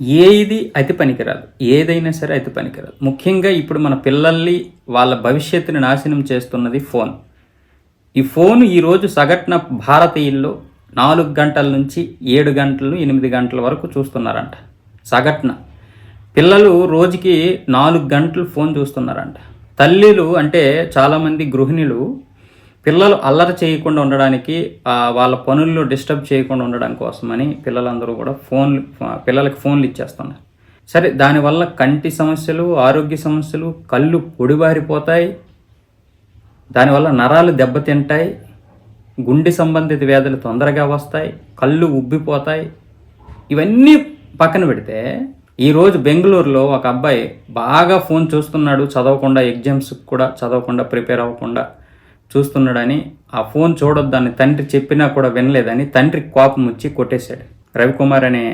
ఏది అతి పనికిరాదు. ఏదైనా సరే అతి పనికిరాదు. ముఖ్యంగా ఇప్పుడు మన పిల్లల్ని వాళ్ళ భవిష్యత్తుని నాశనం చేస్తున్నది ఫోన్. ఈ ఫోన్ ఈరోజు సగటున భారతీయుల్లో నాలుగు గంటల నుంచి ఏడు గంటలు ఎనిమిది గంటల వరకు చూస్తున్నారంట. సగటున. పిల్లలు రోజుకి నాలుగు గంటలు ఫోన్ చూస్తున్నారంట. తల్లిలు అంటే చాలామంది గృహిణులు పిల్లలు అల్లరి చేయకుండా ఉండడానికి వాళ్ళ పనుల్లో డిస్టర్బ్ చేయకుండా ఉండడం కోసమని పిల్లలందరూ కూడా ఫోన్లు పిల్లలకి ఫోన్లు ఇచ్చేస్తున్నారు. సరే దానివల్ల కంటి సమస్యలు ఆరోగ్య సమస్యలు కళ్ళు పొడిబారిపోతాయి దానివల్ల నరాలు దెబ్బతింటాయి గుండె సంబంధిత వ్యాధులు తొందరగా వస్తాయి కళ్ళు ఉబ్బిపోతాయి. ఇవన్నీ పక్కన పెడితే ఈరోజు బెంగళూరులో ఒక అబ్బాయి బాగా ఫోన్ చూస్తున్నాడు చదవకుండా ఎగ్జామ్స్కి కూడా చదవకుండా ప్రిపేర్ అవ్వకుండా చూస్తున్నాడని ఆ ఫోన్ చూడొద్దని తండ్రి చెప్పినా కూడా వినలేదని తండ్రి కోపం వచ్చి కొట్టేశాడు. రవికుమార్ అనే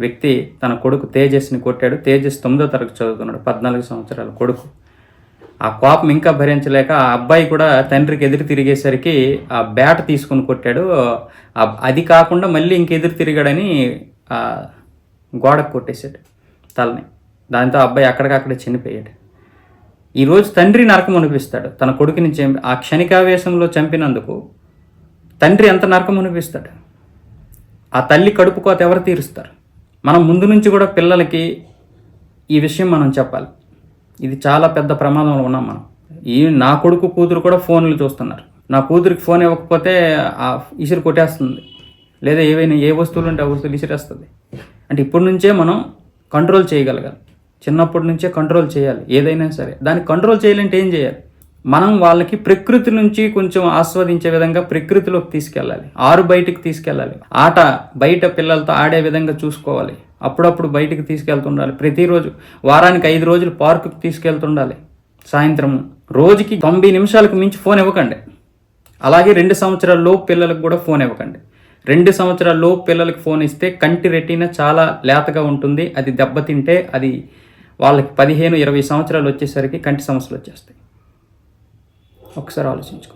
వ్యక్తి తన కొడుకు తేజస్ని కొట్టాడు. తేజస్ తొమ్మిదో తరగతి చదువుతున్నాడు పద్నాలుగు సంవత్సరాల కొడుకు. ఆ కోపం ఇంకా భరించలేక ఆ అబ్బాయి కూడా తండ్రికి ఎదురు తిరిగేసరికి ఆ బ్యాట్ తీసుకుని కొట్టాడు. అది కాకుండా మళ్ళీ ఇంకెదురు తిరిగాడని గోడకు కొట్టేశాడు తలని. దాంతో అబ్బాయి అక్కడికక్కడే చనిపోయాడు. ఈరోజు తండ్రి నరకం అనిపిస్తాడు తన కొడుకుని చంపి ఆ క్షణికావేశంలో చంపినందుకు తండ్రి ఎంత నరకం అనిపిస్తాడు ఆ తల్లి కడుపు కోత ఎవరు తీరుస్తారు? మనం ముందు నుంచి కూడా పిల్లలకి ఈ విషయం మనం చెప్పాలి. ఇది చాలా పెద్ద ప్రమాదంలో ఉన్నాం మనం. ఈ నా కొడుకు కూతురు కూడా ఫోన్లు చూస్తున్నారు. నా కూతురికి ఫోన్ ఇవ్వకపోతే ఆ ఇసురు కొట్టేస్తుంది. లేదా ఏవైనా ఏ వస్తువులు ఉంటే ఆ వస్తువులు ఇసిరేస్తుంది. అంటే ఇప్పటి నుంచే మనం కంట్రోల్ చేయగలగాలి. చిన్నప్పటి నుంచే కంట్రోల్ చేయాలి ఏదైనా సరే. దాన్ని కంట్రోల్ చేయాలంటే ఏం చేయాలి? మనం వాళ్ళకి ప్రకృతి నుంచి కొంచెం ఆస్వాదించే విధంగా ప్రకృతిలోకి తీసుకెళ్ళాలి ఆరు బయటికి తీసుకెళ్ళాలి. ఆట బయట పిల్లలతో ఆడే విధంగా చూసుకోవాలి. అప్పుడప్పుడు బయటికి తీసుకెళ్తుండాలి. ప్రతిరోజు వారానికి ఐదు రోజులు పార్కుకి తీసుకెళ్తుండాలి. సాయంత్రం రోజుకి తొంభై నిమిషాలకు మించి ఫోన్ ఇవ్వకండి. అలాగే రెండు సంవత్సరాల లోపు పిల్లలకు కూడా ఫోన్ ఇవ్వకండి. రెండు సంవత్సరాల లోపు పిల్లలకు ఫోన్ ఇస్తే కంటి రెటీనా చాలా లేతగా ఉంటుంది. అది దెబ్బతింటే అది వాళ్ళకి పదిహేను ఇరవై సంవత్సరాలు వచ్చేసరికి కంటి సమస్యలు వచ్చేస్తాయి. ఒకసారి ఆలోచించుకో.